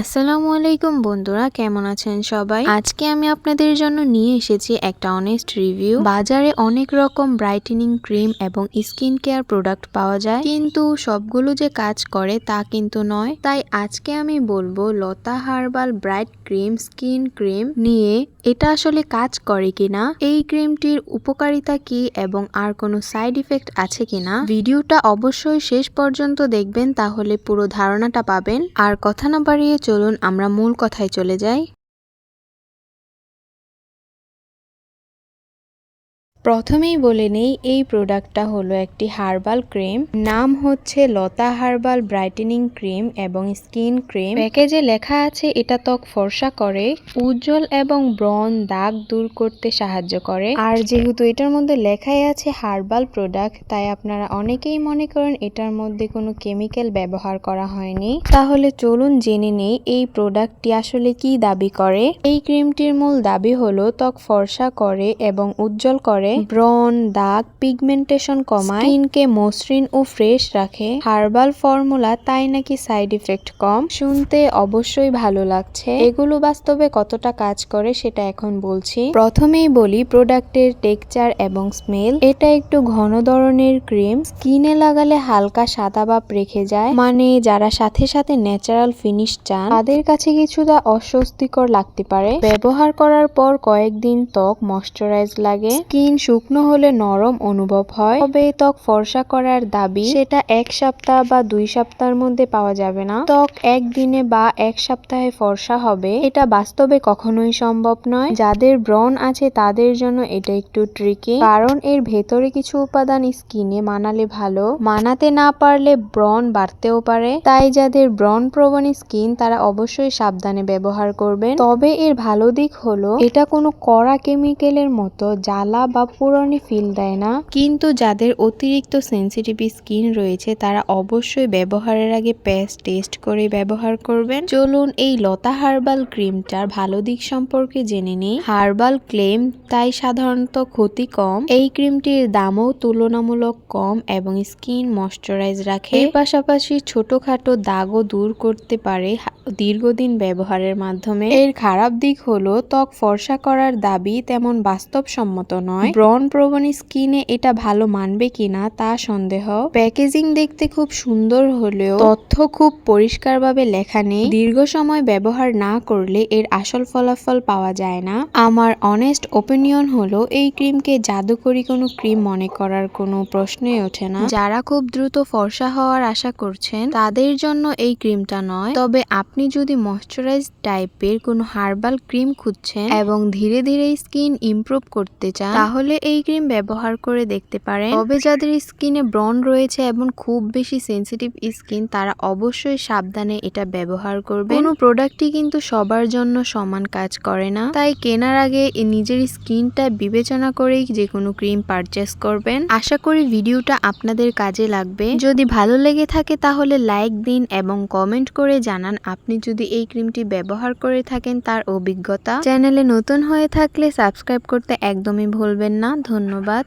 আসসালামু আলাইকুম বন্ধুরা, কেমন আছেন সবাই? আজকে আমি আপনাদের জন্য নিয়ে এসেছি একটা অনেস্ট রিভিউ বাজারে অনেক রকম ব্রাইটেনিং ক্রিম এবং স্কিন কেয়ার প্রোডাক্ট পাওয়া যায়। কিন্তু সবগুলো যে কাজ করে তা কিন্তু নয়। তাই আজকে আমি বলব Lata herbal bright cream skin cream নিয়ে এটা আসলে কাজ করে কিনা, এই ক্রিমটির উপকারিতা কি এবং আর কোনো সাইড ইফেক্ট আছে কিনা? ভিডিওটা অবশ্যই শেষ পর্যন্ত দেখবেন, তাহলে পুরো ধারণাটা পাবেন। আর কথা না বাড়িয়ে চলুন আমরা মূল কথায় চলে যাই। প্রথমেই বলে নেই, এই প্রোডাক্টটা হলো একটি হার্বাল ক্রিম। নাম হচ্ছে লতা হার্বাল ব্রাইটেনিং ক্রিম এবং স্কিন ক্রিম। প্যাকেজে লেখা আছে, এটা ত্বক ফর্সা করে, উজ্জ্বল এবং ব্রন দাগ দূর করতে সাহায্য করে। আর যেহেতু এটার মধ্যে লেখাই আছে হার্বাল প্রোডাক্ট, তাই আপনারা অনেকেই মনে করেন এটার মধ্যে কোনো কেমিক্যাল ব্যবহার করা হয়নি। তাহলে চলুন জেনে নেই, এই প্রোডাক্টটি আসলে কি দাবি করে? এই ক্রিমটির মূল দাবি হলো ত্বক ফর্সা করে এবং উজ্জ্বল করে ব্রন দাগ পিগমেন্টেশন কমায়। স্কিনকে মসৃণ ও ফ্রেশ রাখে। হার্বাল ফর্মুলা তাই নাকি সাইড ইফেক্ট কম? শুনতে অবশ্যই ভালো লাগছে। এগুলো বাস্তবে কতটা কাজ করে সেটা এখন বলছি। প্রথমেই বলি প্রোডাক্টের টেক্সচার এবং স্মেল। এটা একটু ঘন ধরনের ক্রিম। স্কিনে লাগালে হালকা সাদা ভাব রেখে যায়। মানে যারা সাথে সাথে ন্যাচারাল ফিনিশ চান তাদের কাছে কিছুটা অস্বস্তিকর লাগতে পারে। ব্যবহার করার পর কয়েকদিন ত্বক ময়শ্চারাইজ লাগে। স্কিন শুকনো হলে নরম অনুভব হয়। তবে ত্বক ফর্সা করার দাবি, সেটা এক সপ্তাহ বা দুই সপ্তাহের মধ্যে পাওয়া যাবে না। ত্বক একদিনে বা এক সপ্তাহে ফর্সা হবে, এটা বাস্তবে কখনোই সম্ভব নয়। যাদের ব্রণ আছে, তাদের জন্য এটা একটু ট্রিকি কারণ এর ভেতরে কিছু উপাদান স্কিনে মানালে ভালো। মানাতে না পারলে ব্রণ বাড়তেও পারে। তাই যাদের ব্রণ প্রবণ স্কিন তারা অবশ্যই সাবধানে ব্যবহার করবেন। তবে এর ভালো দিক হলো, এটা কোনো কড়া কেমিক্যালের মতো জ্বালা বা পুরনি ফিল দেয় না। কিন্তু যাদের অতিরিক্ত সেন্সিটিভ স্কিন রয়েছে, তারা অবশ্যই ব্যবহারের আগে পেস্ট টেস্ট করে ব্যবহার করবেন। চলুন এই লতা হার্বাল ক্রিমটার ভালো দিক সম্পর্কে জেনে নিই। হার্বাল ক্লেম তাই সাধারণত ক্ষতি কম। এই ক্রিমটির দামও তুলনামূলক কম এবং স্কিন ময়শ্চারাইজ রাখে। এর পাশাপাশি ছোটখাটো দাগও দূর করতে পারে দীর্ঘদিন ব্যবহারের মাধ্যমে। এর খারাপ দিক হলো ত্বক ফর্সা করার দাবি তেমন বাস্তবসম্মত নয়। ব্রণ প্রবণ স্কিনে এটা ভালো মানবে কিনা তা সন্দেহ। প্যাকেজিং দেখতে খুব সুন্দর হলেও তথ্য খুব পরিষ্কারভাবে লেখা নেই। দীর্ঘ সময় ব্যবহার না করলে এর আসল ফলাফল পাওয়া যায় না। আমার অনেস্ট ওপিনিয়ন হলো, এই ক্রিমকে জাদুকরি কোনো ক্রিম মনে করার কোনো প্রশ্নই ওঠে না। যারা খুব দ্রুত ফর্সা হওয়ার আশা করছেন, তাদের জন্য এই ক্রিমটা নয়। তবে আপনি যদি ময়শ্চারাইজ টাইপের কোনো হার্বাল ক্রিম খুঁজছেন এবং ধীরে ধীরে স্কিন ইমপ্রুভ করতে চান, তাহলে এই ক্রিম ব্যবহার করে দেখতে পারেন? তবে যাদের স্কিনে ব্রণ রয়েছে এবং খুব বেশি সেন্সিটিভ স্কিন তারা অবশ্যই সাবধানে এটা ব্যবহার করবে কোনো প্রোডাক্টই কিন্তু সবার জন্য সমান কাজ করে না। তাই কেনার আগে নিজের স্কিনটা বিবেচনা করেই যে কোনো ক্রিম পারচেস করবেন। আশা করি ভিডিওটা আপনাদের কাজে লাগবে। যদি ভালো লেগে থাকে তাহলে লাইক দিন এবং কমেন্ট করে জানান আপনি যদি এই ক্রিমটি ব্যবহার করে থাকেন তার অভিজ্ঞতা। চ্যানেলে নতুন হয়ে থাকলে সাবস্ক্রাইব করতে একদমই ভুলবেন না ধন্যবাদ।